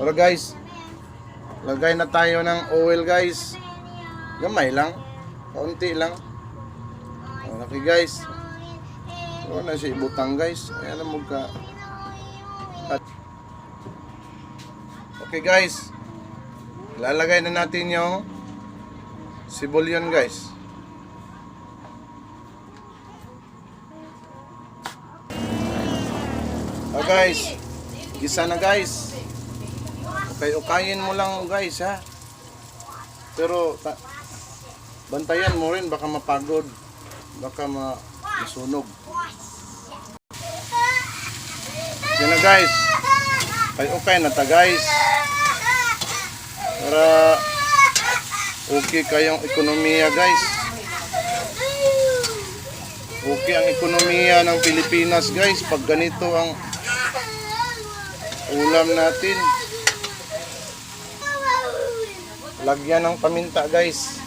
Pero guys, lagay na tayo ng oil guys. Gamay lang. Kaunti lang. Okay guys. Wala na siya ibutang guys. Ayan mo ka. Okay guys. Lalagay na natin yung sibulyon guys. Oh guys, gisa na guys. Okay, ukayin mo lang guys ha. Pero ta- bantayan mo rin baka mapagod. Baka ma masunog. Yan na guys. Okay, okay na ta guys. Para okay kayong ekonomiya guys. Okay ang ekonomiya ng Pilipinas guys pag ganito ang ulam natin. Lagyan ng paminta guys.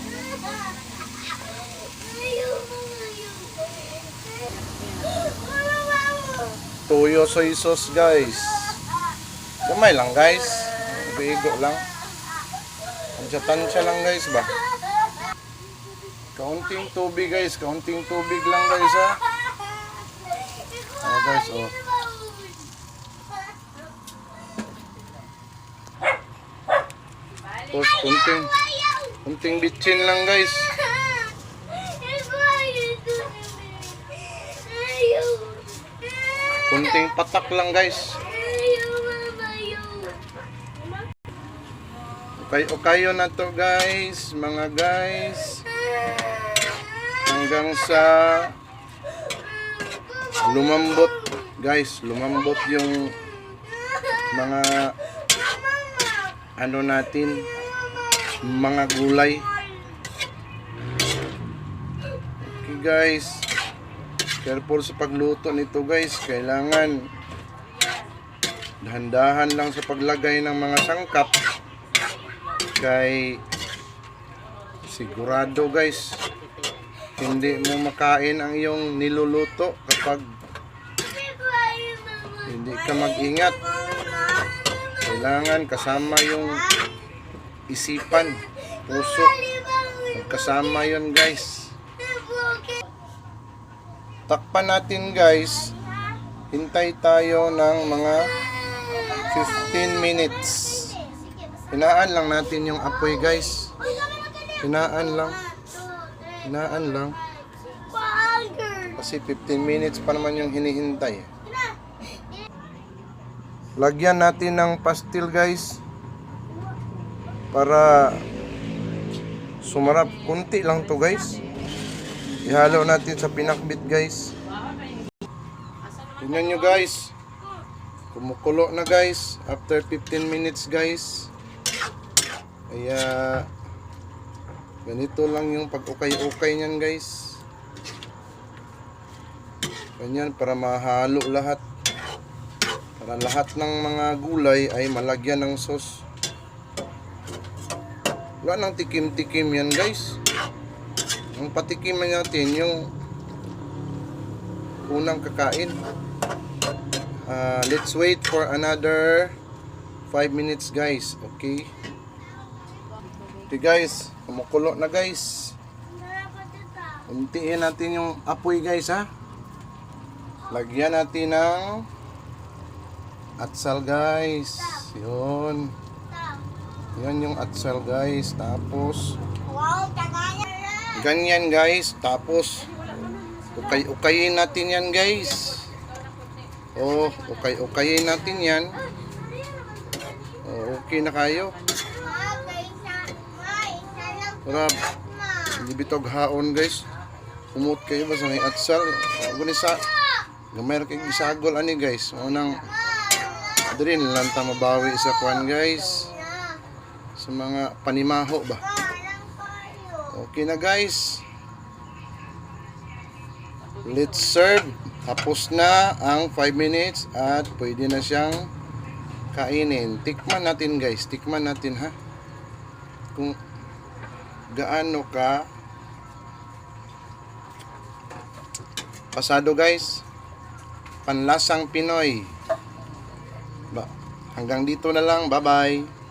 Toyo soy sauce guys. Gamay lang guys. Bigo lang. Tansya-tansya lang guys ba. Kaunting tubig guys. Kaunting tubig lang guys ha. Oh guys oh. Tapos kunting, kunting bitchin lang guys. Kunting patak lang guys. Okay, okayo na to guys, mga guys. Hanggang sa lumambot guys, lumambot yung mga ano natin, mga gulay. Okay guys, careful sa pagluto nito guys, kailangan dahan-dahan lang sa paglagay ng mga sangkap. Kay sigurado guys hindi mo makain ang iyong niluluto kapag hindi ka mag-ingat. Kailangan kasama yung isipan puso. Kasama yon guys. Takpan natin guys. Hintay tayo ng mga 15 minutes. Hinaan lang natin yung apoy guys. Hinaan lang. Hinaan lang. Kasi 15 minutes pa naman yung hinihintay. Lagyan natin ng pastil guys para sumarap. Kunti lang to guys. Ihalo natin sa pinakbit guys. Tingnan nyo guys. Kumukulo na guys. After 15 minutes guys. Kaya ganito lang yung pag-ukay-ukay niyan guys. Ganyan para mahalo lahat. Para lahat ng mga gulay ay malagyan ng sauce wala nang tikim-tikim yan guys. Ang patikiman natin yung unang kakain. Ah, let's wait for another 5 minutes guys. Okay? Okay guys. Kumukulo na guys. Untiin natin yung apoy guys ha? Lagyan natin ng atsal guys. Yun yan yung atsal guys. Tapos ganyan guys. Tapos ukay ukayin natin yan guys. Oh ukay ukayin natin yan. Oh, okay na kayo? Para hindi bitog haon guys. Umot kayo ba sa may atsal ako ni sa gamay ra kay gisagol ani guys. Unang diri lang ta mabawi sa kwan guys sa mga panimaho ba? Okay na guys. Let's serve. Tapos na ang 5 minutes at pwede na siyang kainin. Tikman natin guys. Tikman natin ha? Kung gaano ka pasado guys. Panlasang Pinoy. Ba Hanggang dito na lang. Bye-bye.